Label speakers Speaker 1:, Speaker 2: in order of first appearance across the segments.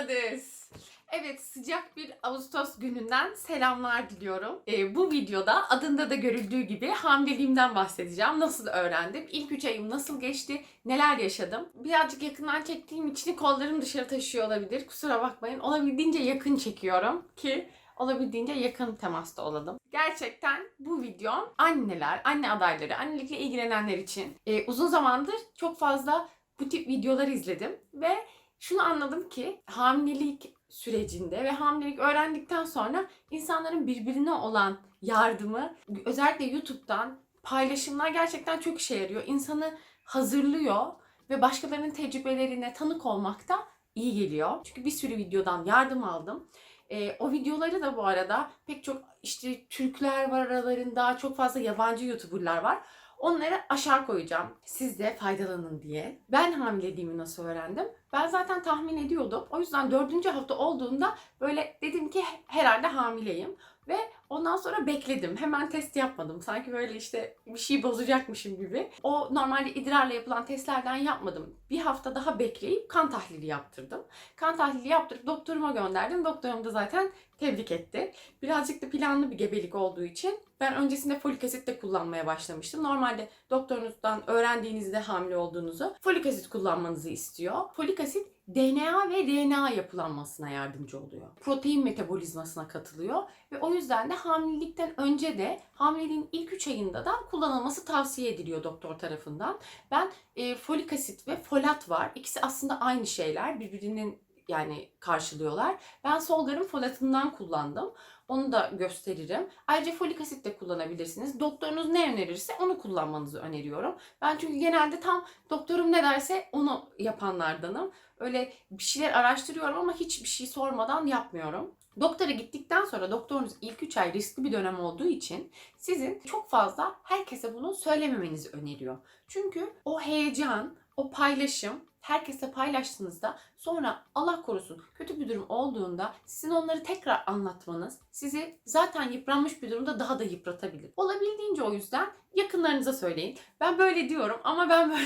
Speaker 1: Mothers. Evet sıcak bir Ağustos gününden selamlar diliyorum. Ee, bu videoda adında da görüldüğü gibi hamileliğimden bahsedeceğim. Nasıl öğrendim? İlk 3 ayım nasıl geçti? Neler yaşadım? Birazcık yakından çektiğim için kollarım dışarı taşıyor olabilir. Kusura bakmayın. Olabildiğince yakın çekiyorum ki olabildiğince yakın temasta olalım. Gerçekten bu videom anneler, anne adayları, annelikle ilgilenenler için e, uzun zamandır çok fazla bu tip videolar izledim ve şunu anladım ki hamilelik sürecinde ve hamilelik öğrendikten sonra insanların birbirine olan yardımı özellikle YouTube'dan paylaşımlar gerçekten çok işe yarıyor. İnsanı hazırlıyor ve başkalarının tecrübelerine tanık olmak da iyi geliyor. Çünkü bir sürü videodan yardım aldım. Ee, o videoları da bu arada pek çok işte Türkler var aralarında, çok fazla yabancı YouTuber'lar var. Onları aşağı koyacağım. Siz de faydalanın diye. Ben hamileliğimi nasıl öğrendim? Ben zaten tahmin ediyordum. O yüzden dördüncü hafta olduğunda böyle dedim ki herhalde hamileyim. Ve ondan sonra bekledim. Hemen test yapmadım. Sanki böyle işte bir şey bozacakmışım gibi. O normalde idrarla yapılan testlerden yapmadım. Bir hafta daha bekleyip kan tahlili yaptırdım. Kan tahlili yaptırıp doktoruma gönderdim. Doktorum da zaten tebrik etti. Birazcık da planlı bir gebelik olduğu için ben öncesinde folik asit de kullanmaya başlamıştım. Normalde doktorunuzdan öğrendiğinizde hamile olduğunuzu folik asit kullanmanızı istiyor. Folik asit DNA ve RNA yapılanmasına yardımcı oluyor. Protein metabolizmasına katılıyor ve o yüzden de hamilelikten önce de hamileliğin ilk 3 ayında da kullanılması tavsiye ediliyor doktor tarafından. Ben e, folik asit ve folat var. İkisi aslında aynı şeyler. Birbirinin yani karşılıyorlar. Ben soldarın folatından kullandım. Onu da gösteririm. Ayrıca folik asit de kullanabilirsiniz. Doktorunuz ne önerirse onu kullanmanızı öneriyorum. Ben çünkü genelde tam doktorum ne derse onu yapanlardanım. Öyle bir şeyler araştırıyorum ama hiçbir şey sormadan yapmıyorum. Doktora gittikten sonra doktorunuz ilk 3 ay riskli bir dönem olduğu için sizin çok fazla herkese bunu söylememenizi öneriyor. Çünkü o heyecan, o paylaşım herkese paylaştığınızda sonra Allah korusun kötü bir durum olduğunda sizin onları tekrar anlatmanız sizi zaten yıpranmış bir durumda daha da yıpratabilir. Olabildiğince o yüzden yakınlarınıza söyleyin. Ben böyle diyorum ama ben böyle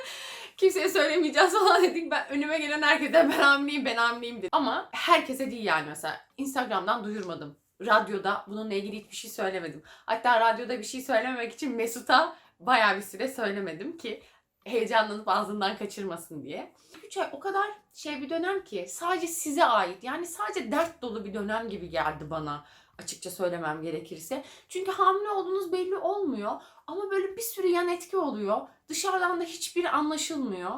Speaker 1: kimseye söylemeyeceğiz falan dedik. Ben önüme gelen herkese ben hamileyim ben hamileyim dedim. Ama herkese değil yani mesela Instagram'dan duyurmadım. Radyoda bununla ilgili hiçbir şey söylemedim. Hatta radyoda bir şey söylememek için Mesut'a bayağı bir süre söylemedim ki heyecanlanıp ağzından kaçırmasın diye. 3 ay o kadar şey bir dönem ki sadece size ait yani sadece dert dolu bir dönem gibi geldi bana açıkça söylemem gerekirse. Çünkü hamile olduğunuz belli olmuyor ama böyle bir sürü yan etki oluyor. Dışarıdan da hiçbiri anlaşılmıyor.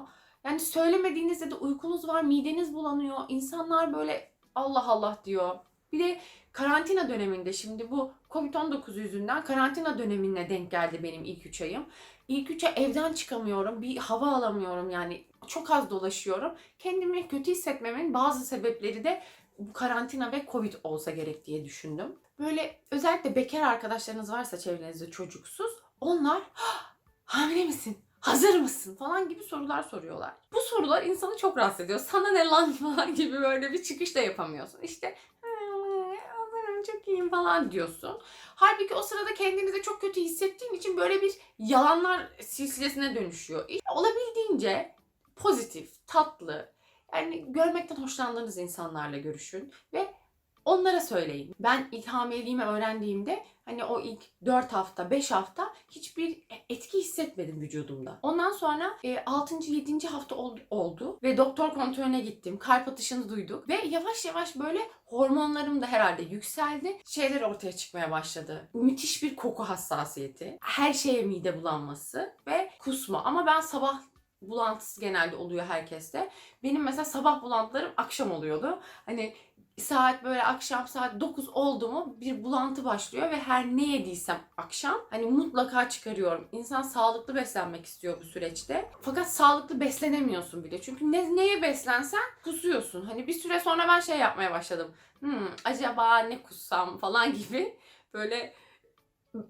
Speaker 1: Yani söylemediğinizde de uykunuz var, mideniz bulanıyor. İnsanlar böyle Allah Allah diyor. Bir de karantina döneminde şimdi bu Covid-19 yüzünden karantina dönemine denk geldi benim ilk 3 ayım. İlk 3 ay evden çıkamıyorum, bir hava alamıyorum yani çok az dolaşıyorum. Kendimi kötü hissetmemin bazı sebepleri de bu karantina ve Covid olsa gerek diye düşündüm. Böyle özellikle bekar arkadaşlarınız varsa çevrenizde çocuksuz onlar "Hah, hamile misin? Hazır mısın? falan gibi sorular soruyorlar. Bu sorular insanı çok rahatsız ediyor. Sana ne lan falan gibi böyle bir çıkış da yapamıyorsun. İşte çok iyiyim falan diyorsun. Halbuki o sırada kendinizi çok kötü hissettiğin için böyle bir yalanlar silsilesine dönüşüyor. Olabildiğince pozitif, tatlı, yani görmekten hoşlandığınız insanlarla görüşün ve onlara söyleyin. Ben ilk hamileliğimi öğrendiğimde hani o ilk 4 hafta, 5 hafta hiçbir etki hissetmedim vücudumda. Ondan sonra e, 6. 7. hafta oldu, oldu ve doktor kontrolüne gittim. Kalp atışını duyduk ve yavaş yavaş böyle hormonlarım da herhalde yükseldi. Şeyler ortaya çıkmaya başladı. Müthiş bir koku hassasiyeti, her şeye mide bulanması ve kusma. Ama ben sabah bulantısı genelde oluyor herkeste. Benim mesela sabah bulantılarım akşam oluyordu. Hani saat böyle akşam saat 9 oldu mu bir bulantı başlıyor ve her ne yediysem akşam hani mutlaka çıkarıyorum. İnsan sağlıklı beslenmek istiyor bu süreçte. Fakat sağlıklı beslenemiyorsun bile. Çünkü ne, neye beslensen kusuyorsun. Hani bir süre sonra ben şey yapmaya başladım. Hmm, acaba ne kussam falan gibi böyle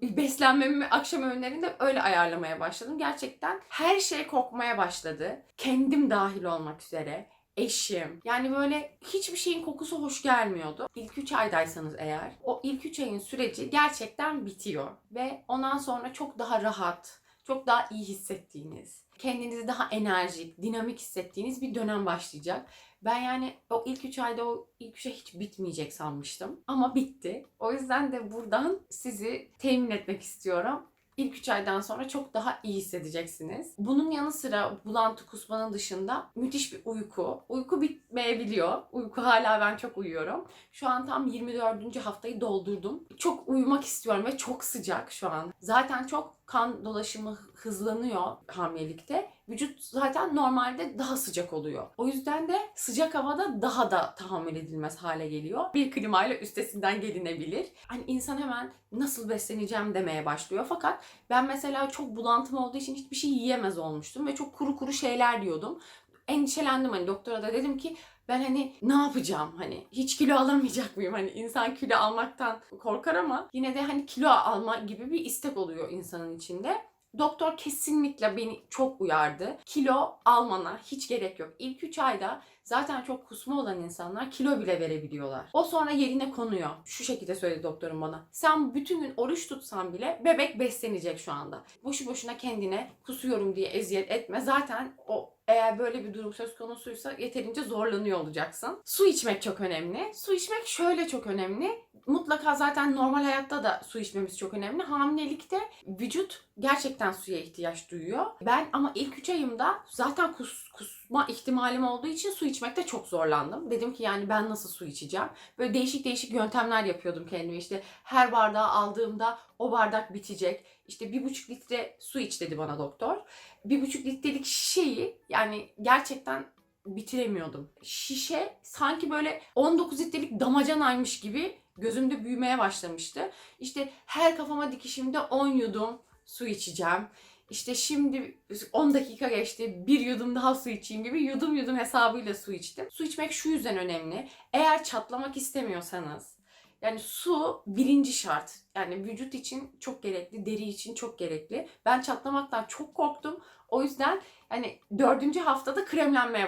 Speaker 1: beslenmemi akşam öğünlerinde öyle ayarlamaya başladım. Gerçekten her şey kokmaya başladı. Kendim dahil olmak üzere. Eşim. Yani böyle hiçbir şeyin kokusu hoş gelmiyordu. İlk 3 aydaysanız eğer o ilk 3 ayın süreci gerçekten bitiyor. Ve ondan sonra çok daha rahat, çok daha iyi hissettiğiniz, kendinizi daha enerjik, dinamik hissettiğiniz bir dönem başlayacak. Ben yani o ilk 3 ayda o ilk 3 ay hiç bitmeyecek sanmıştım. Ama bitti. O yüzden de buradan sizi temin etmek istiyorum. İlk 3 aydan sonra çok daha iyi hissedeceksiniz. Bunun yanı sıra bulantı kusmanın dışında müthiş bir uyku. Uyku bitmeyebiliyor. Uyku hala ben çok uyuyorum. Şu an tam 24. haftayı doldurdum. Çok uyumak istiyorum ve çok sıcak şu an. Zaten çok kan dolaşımı hızlanıyor hamilelikte. Vücut zaten normalde daha sıcak oluyor. O yüzden de sıcak havada daha da tahammül edilmez hale geliyor. Bir klimayla üstesinden gelinebilir. Hani insan hemen nasıl besleneceğim demeye başlıyor. Fakat ben mesela çok bulantım olduğu için hiçbir şey yiyemez olmuştum ve çok kuru kuru şeyler diyordum. Endişelendim hani doktora da dedim ki ben hani ne yapacağım hani hiç kilo alamayacak mıyım hani insan kilo almaktan korkar ama yine de hani kilo alma gibi bir istek oluyor insanın içinde. Doktor kesinlikle beni çok uyardı. Kilo almana hiç gerek yok. İlk 3 ayda zaten çok kusma olan insanlar kilo bile verebiliyorlar. O sonra yerine konuyor. Şu şekilde söyledi doktorum bana. Sen bütün gün oruç tutsan bile bebek beslenecek şu anda. Boşu boşuna kendine kusuyorum diye eziyet etme. Zaten o eğer böyle bir durum söz konusuysa yeterince zorlanıyor olacaksın. Su içmek çok önemli. Su içmek şöyle çok önemli. Mutlaka zaten normal hayatta da su içmemiz çok önemli. Hamilelikte vücut gerçekten suya ihtiyaç duyuyor. Ben ama ilk 3 ayımda zaten kus, kusma ihtimalim olduğu için su içmekte çok zorlandım. Dedim ki yani ben nasıl su içeceğim? Böyle değişik değişik yöntemler yapıyordum kendime. İşte her bardağı aldığımda o bardak bitecek. İşte bir buçuk litre su iç dedi bana doktor. Bir buçuk litrelik şişeyi yani gerçekten bitiremiyordum. Şişe sanki böyle 19 litrelik damacanaymış gibi gözümde büyümeye başlamıştı. İşte her kafama dikişimde 10 yudum su içeceğim. İşte şimdi 10 dakika geçti bir yudum daha su içeyim gibi yudum yudum hesabıyla su içtim. Su içmek şu yüzden önemli. Eğer çatlamak istemiyorsanız yani su birinci şart. Yani vücut için çok gerekli, deri için çok gerekli. Ben çatlamaktan çok korktum. O yüzden hani dördüncü haftada kremlenmeye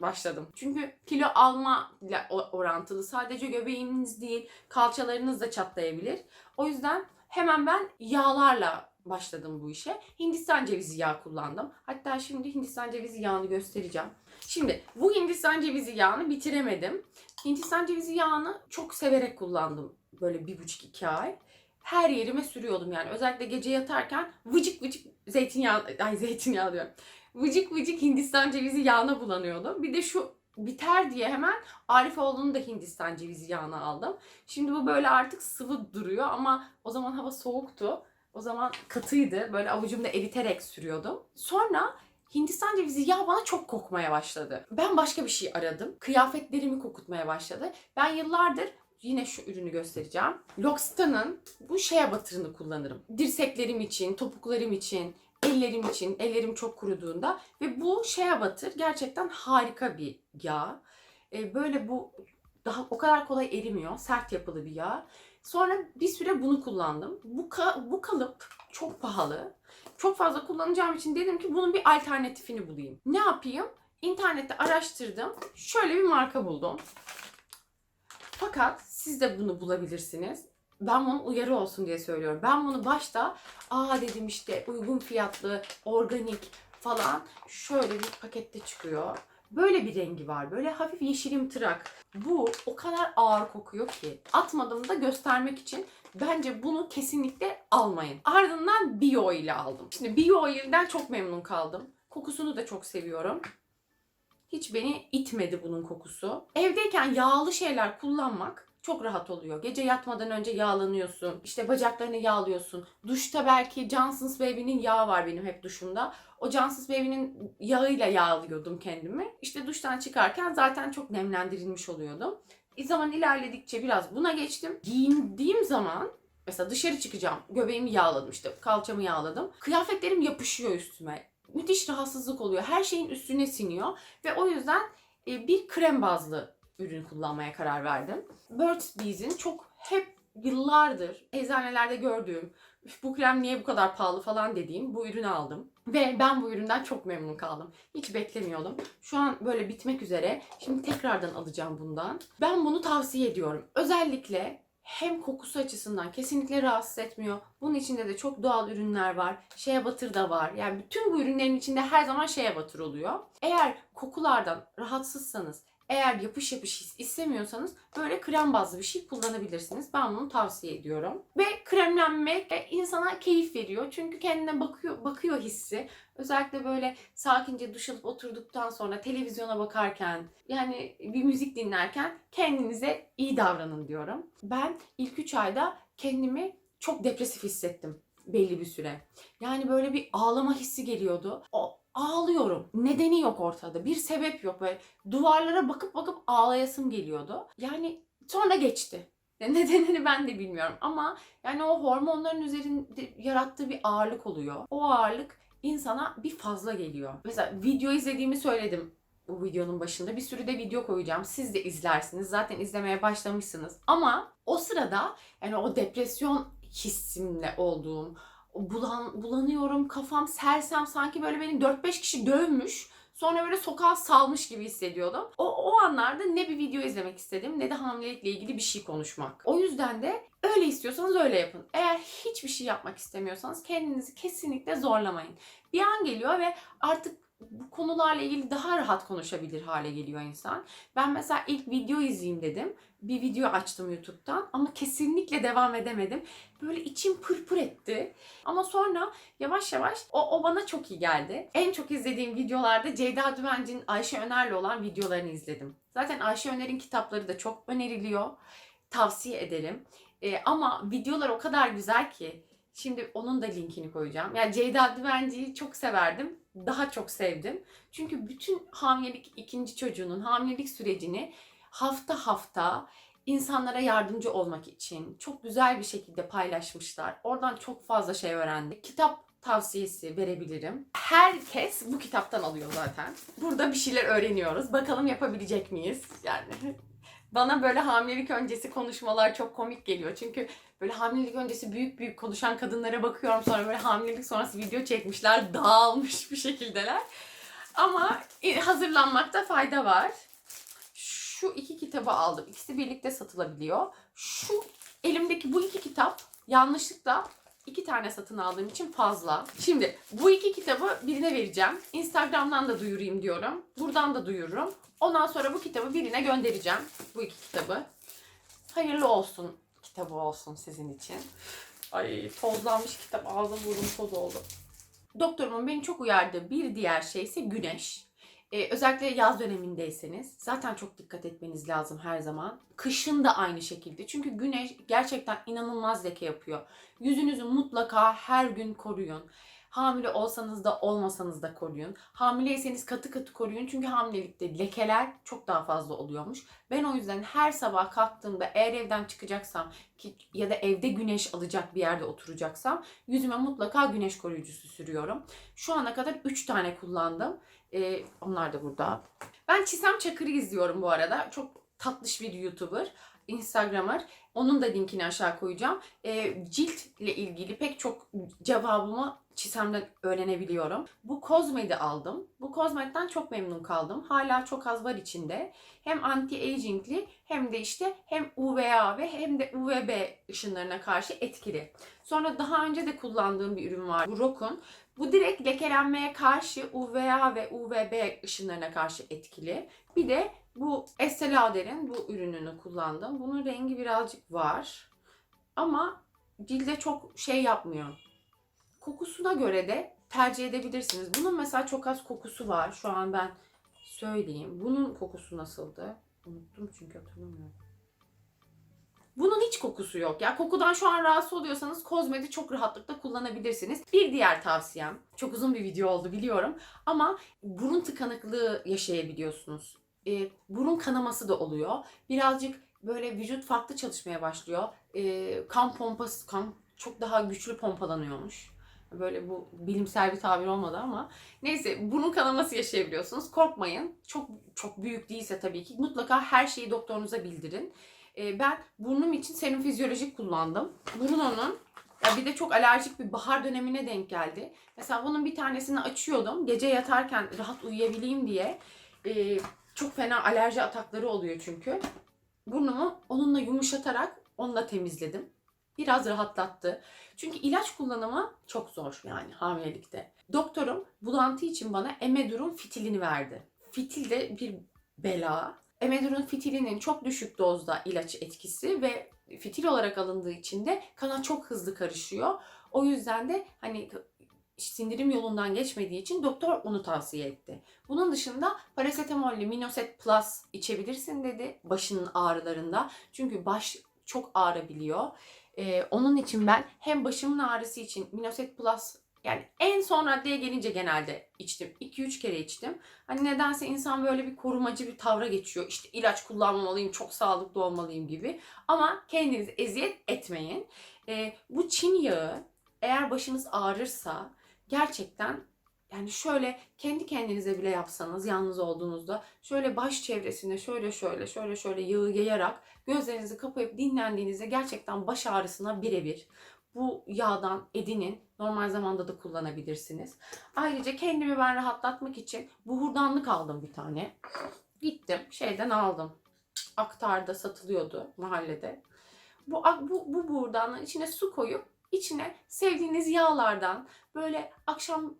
Speaker 1: başladım. Çünkü kilo alma ile orantılı. Sadece göbeğiniz değil, kalçalarınız da çatlayabilir. O yüzden hemen ben yağlarla başladım bu işe. Hindistan cevizi yağı kullandım. Hatta şimdi Hindistan cevizi yağını göstereceğim. Şimdi bu Hindistan cevizi yağını bitiremedim. Hindistan cevizi yağını çok severek kullandım. Böyle bir buçuk iki ay. Her yerime sürüyordum yani. Özellikle gece yatarken vıcık vıcık zeytinyağı, ay zeytinyağı diyorum. Vıcık vıcık Hindistan cevizi yağına bulanıyordum. Bir de şu biter diye hemen Arifoğlu'nun da Hindistan cevizi yağını aldım. Şimdi bu böyle artık sıvı duruyor ama o zaman hava soğuktu. O zaman katıydı. Böyle avucumda eriterek sürüyordum. Sonra Hindistan cevizi yağı bana çok kokmaya başladı. Ben başka bir şey aradım. Kıyafetlerimi kokutmaya başladı. Ben yıllardır yine şu ürünü göstereceğim. L'Occitane'ın bu şeye batırını kullanırım. Dirseklerim için, topuklarım için, ellerim için. Ellerim çok kuruduğunda. Ve bu şeye batır gerçekten harika bir yağ. Ee, böyle bu daha o kadar kolay erimiyor. Sert yapılı bir yağ. Sonra bir süre bunu kullandım. Bu, ka- bu kalıp çok pahalı. Çok fazla kullanacağım için dedim ki bunun bir alternatifini bulayım. Ne yapayım? İnternette araştırdım. Şöyle bir marka buldum. Fakat siz de bunu bulabilirsiniz. Ben bunu uyarı olsun diye söylüyorum. Ben bunu başta aa dedim işte uygun fiyatlı, organik falan şöyle bir pakette çıkıyor. Böyle bir rengi var. Böyle hafif yeşilimtırak. Bu o kadar ağır kokuyor ki. Atmadım da göstermek için bence bunu kesinlikle almayın. Ardından Bio ile aldım. Şimdi Bio ilden çok memnun kaldım. Kokusunu da çok seviyorum. Hiç beni itmedi bunun kokusu. Evdeyken yağlı şeyler kullanmak çok rahat oluyor. Gece yatmadan önce yağlanıyorsun. İşte bacaklarını yağlıyorsun. Duşta belki Johnson's Baby'nin yağı var benim hep duşumda. O Johnson's Baby'nin yağıyla yağlıyordum kendimi. İşte duştan çıkarken zaten çok nemlendirilmiş oluyordum. E, Zaman ilerledikçe biraz buna geçtim. Giyindiğim zaman mesela dışarı çıkacağım. Göbeğimi yağladım işte kalçamı yağladım. Kıyafetlerim yapışıyor üstüme. Müthiş rahatsızlık oluyor. Her şeyin üstüne siniyor. Ve o yüzden e, bir krem bazlı ürün kullanmaya karar verdim. Burt's Bees'in çok hep yıllardır eczanelerde gördüğüm "Üf, bu krem niye bu kadar pahalı falan dediğim bu ürünü aldım. Ve ben bu üründen çok memnun kaldım. Hiç beklemiyordum. Şu an böyle bitmek üzere. Şimdi tekrardan alacağım bundan. Ben bunu tavsiye ediyorum. Özellikle hem kokusu açısından kesinlikle rahatsız etmiyor. Bunun içinde de çok doğal ürünler var. Shea butter da var. Yani bütün bu ürünlerin içinde her zaman shea butter oluyor. Eğer kokulardan rahatsızsanız, eğer yapış yapış istemiyorsanız böyle krem bazlı bir şey kullanabilirsiniz. Ben bunu tavsiye ediyorum. Ve kremlenmek e, insana keyif veriyor. Çünkü kendine bakıyor bakıyor hissi. Özellikle böyle sakince duş alıp oturduktan sonra televizyona bakarken yani bir müzik dinlerken kendinize iyi davranın diyorum. Ben ilk 3 ayda kendimi çok depresif hissettim belli bir süre. Yani böyle bir ağlama hissi geliyordu. O ağlıyorum. Nedeni yok ortada. Bir sebep yok. Böyle duvarlara bakıp bakıp ağlayasım geliyordu. Yani sonra geçti. Nedenini ben de bilmiyorum ama yani o hormonların üzerinde yarattığı bir ağırlık oluyor. O ağırlık insana bir fazla geliyor. Mesela video izlediğimi söyledim bu videonun başında. Bir sürü de video koyacağım. Siz de izlersiniz. Zaten izlemeye başlamışsınız. Ama o sırada yani o depresyon hissimle olduğum, bulan, bulanıyorum, kafam sersem sanki böyle beni 4-5 kişi dövmüş. Sonra böyle sokağa salmış gibi hissediyordum. O, o anlarda ne bir video izlemek istedim ne de hamilelikle ilgili bir şey konuşmak. O yüzden de öyle istiyorsanız öyle yapın. Eğer hiçbir şey yapmak istemiyorsanız kendinizi kesinlikle zorlamayın. Bir an geliyor ve artık bu konularla ilgili daha rahat konuşabilir hale geliyor insan. Ben mesela ilk video izleyeyim dedim. Bir video açtım YouTube'dan ama kesinlikle devam edemedim. Böyle içim pırpır etti. Ama sonra yavaş yavaş o, o bana çok iyi geldi. En çok izlediğim videolarda Ceyda Düvenci'nin Ayşe Öner'le olan videolarını izledim. Zaten Ayşe Öner'in kitapları da çok öneriliyor. Tavsiye ederim. Ee, ama videolar o kadar güzel ki Şimdi onun da linkini koyacağım. Yani Ceyda Düvenci'yi çok severdim. Daha çok sevdim. Çünkü bütün hamilelik ikinci çocuğunun hamilelik sürecini hafta hafta insanlara yardımcı olmak için çok güzel bir şekilde paylaşmışlar. Oradan çok fazla şey öğrendik. Kitap tavsiyesi verebilirim. Herkes bu kitaptan alıyor zaten. Burada bir şeyler öğreniyoruz. Bakalım yapabilecek miyiz? Yani bana böyle hamilelik öncesi konuşmalar çok komik geliyor. Çünkü böyle hamilelik öncesi büyük büyük konuşan kadınlara bakıyorum. Sonra böyle hamilelik sonrası video çekmişler. Dağılmış bir şekildeler. Ama hazırlanmakta fayda var. Şu iki kitabı aldım. İkisi birlikte satılabiliyor. Şu elimdeki bu iki kitap yanlışlıkla iki tane satın aldığım için fazla. Şimdi bu iki kitabı birine vereceğim. Instagram'dan da duyurayım diyorum. Buradan da duyururum. Ondan sonra bu kitabı birine göndereceğim. Bu iki kitabı. Hayırlı olsun kitabı olsun sizin için. Ay tozlanmış kitap ağzım burnum toz oldu. Doktorumun beni çok uyardığı bir diğer şey ise güneş. Ee, özellikle yaz dönemindeyseniz zaten çok dikkat etmeniz lazım her zaman. Kışın da aynı şekilde. Çünkü güneş gerçekten inanılmaz leke yapıyor. Yüzünüzü mutlaka her gün koruyun. Hamile olsanız da olmasanız da koruyun. Hamileyseniz katı katı koruyun. Çünkü hamilelikte lekeler çok daha fazla oluyormuş. Ben o yüzden her sabah kalktığımda eğer evden çıkacaksam ki ya da evde güneş alacak bir yerde oturacaksam yüzüme mutlaka güneş koruyucusu sürüyorum. Şu ana kadar 3 tane kullandım. Ee, onlar da burada. Ben Çisem Çakır'ı izliyorum bu arada. Çok tatlış bir YouTuber. Instagramer. Onun da linkini aşağı koyacağım. E, ciltle ilgili pek çok cevabımı Çisem'den öğrenebiliyorum. Bu Cosmed'i aldım. Bu Cosmed'den çok memnun kaldım. Hala çok az var içinde. Hem anti-aging'li hem de işte hem UVA ve hem de UVB ışınlarına karşı etkili. Sonra daha önce de kullandığım bir ürün var. Bu Rokun. Bu direkt lekelenmeye karşı UVA ve UVB ışınlarına karşı etkili. Bir de bu Estee Lauder'in bu ürününü kullandım. Bunun rengi birazcık var. Ama cilde çok şey yapmıyor. Kokusuna göre de tercih edebilirsiniz. Bunun mesela çok az kokusu var. Şu an ben söyleyeyim. Bunun kokusu nasıldı? Unuttum çünkü hatırlamıyorum. Bunun hiç kokusu yok. Ya kokudan şu an rahatsız oluyorsanız Kozmed'i çok rahatlıkla kullanabilirsiniz. Bir diğer tavsiyem, çok uzun bir video oldu biliyorum ama burun tıkanıklığı yaşayabiliyorsunuz. E, burun kanaması da oluyor. Birazcık böyle vücut farklı çalışmaya başlıyor. E, kan pompası, kan çok daha güçlü pompalanıyormuş. Böyle bu bilimsel bir tabir olmadı ama. Neyse burun kanaması yaşayabiliyorsunuz. Korkmayın. Çok çok büyük değilse tabii ki mutlaka her şeyi doktorunuza bildirin. Ee, ben burnum için serum fizyolojik kullandım. Bruno'nun ya bir de çok alerjik bir bahar dönemine denk geldi. Mesela bunun bir tanesini açıyordum. Gece yatarken rahat uyuyabileyim diye. Ee, çok fena alerji atakları oluyor çünkü. Burnumu onunla yumuşatarak Onu da temizledim. Biraz rahatlattı. Çünkü ilaç kullanımı çok zor yani hamilelikte. Doktorum bulantı için bana Emedur'un fitilini verdi. Fitil de bir bela. Emedur'un fitilinin çok düşük dozda ilaç etkisi ve fitil olarak alındığı için de kana çok hızlı karışıyor. O yüzden de hani sindirim yolundan geçmediği için doktor onu tavsiye etti. Bunun dışında parasetamolle Minoset Plus içebilirsin dedi başının ağrılarında. Çünkü baş çok ağrabiliyor. Ee, onun için ben hem başımın ağrısı için Minoset Plus yani en son raddeye gelince genelde içtim. 2-3 kere içtim. Hani nedense insan böyle bir korumacı bir tavra geçiyor. İşte ilaç kullanmamalıyım, çok sağlıklı olmalıyım gibi. Ama kendinizi eziyet etmeyin. Ee, bu Çin yağı eğer başınız ağrırsa gerçekten yani şöyle kendi kendinize bile yapsanız yalnız olduğunuzda şöyle baş çevresine şöyle şöyle şöyle şöyle yağı yayarak gözlerinizi kapayıp dinlendiğinizde gerçekten baş ağrısına birebir. Bu yağdan edinin. Normal zamanda da kullanabilirsiniz. Ayrıca kendimi ben rahatlatmak için buhurdanlık aldım bir tane. Gittim şeyden aldım. Aktar'da satılıyordu mahallede. Bu, bu, bu buhurdanlığın içine su koyup içine sevdiğiniz yağlardan böyle akşam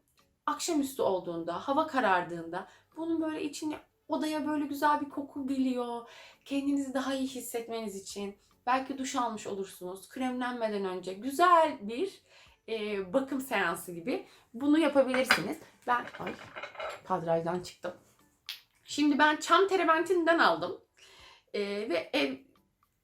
Speaker 1: akşamüstü olduğunda, hava karardığında bunun böyle içine odaya böyle güzel bir koku geliyor. Kendinizi daha iyi hissetmeniz için belki duş almış olursunuz. Kremlenmeden önce güzel bir e, bakım seansı gibi bunu yapabilirsiniz. Ben ay kadrajdan çıktım. Şimdi ben çam terebentinden aldım. E, ve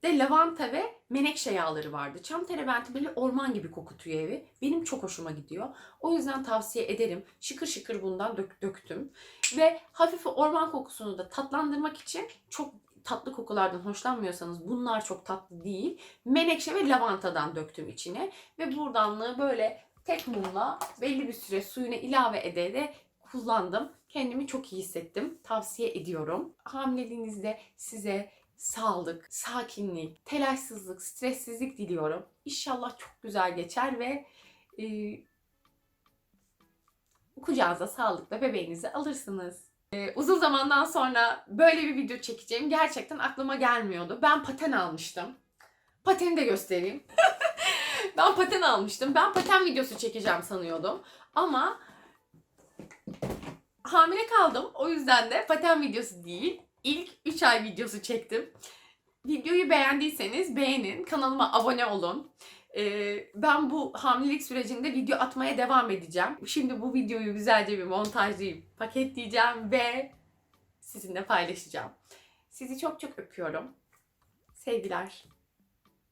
Speaker 1: evde lavanta ve menekşe yağları vardı. Çam terebenti böyle orman gibi kokutuyor evi. Benim çok hoşuma gidiyor. O yüzden tavsiye ederim. Şıkır şıkır bundan dök, döktüm. Ve hafif orman kokusunu da tatlandırmak için çok tatlı kokulardan hoşlanmıyorsanız bunlar çok tatlı değil. Menekşe ve lavantadan döktüm içine. Ve buradanlığı böyle tek mumla belli bir süre suyuna ilave ede de kullandım. Kendimi çok iyi hissettim. Tavsiye ediyorum. Hamileliğinizde size sağlık, sakinlik, telaşsızlık, stressizlik diliyorum. İnşallah çok güzel geçer ve e, kucağınıza sağlıkla bebeğinizi alırsınız. E, uzun zamandan sonra böyle bir video çekeceğim gerçekten aklıma gelmiyordu. Ben paten almıştım. Pateni de göstereyim. ben paten almıştım. Ben paten videosu çekeceğim sanıyordum. Ama hamile kaldım. O yüzden de paten videosu değil. İlk 3 ay videosu çektim. Videoyu beğendiyseniz beğenin. Kanalıma abone olun. Ee, ben bu hamilelik sürecinde video atmaya devam edeceğim. Şimdi bu videoyu güzelce bir montajlayıp paketleyeceğim ve sizinle paylaşacağım. Sizi çok çok öpüyorum. Sevgiler.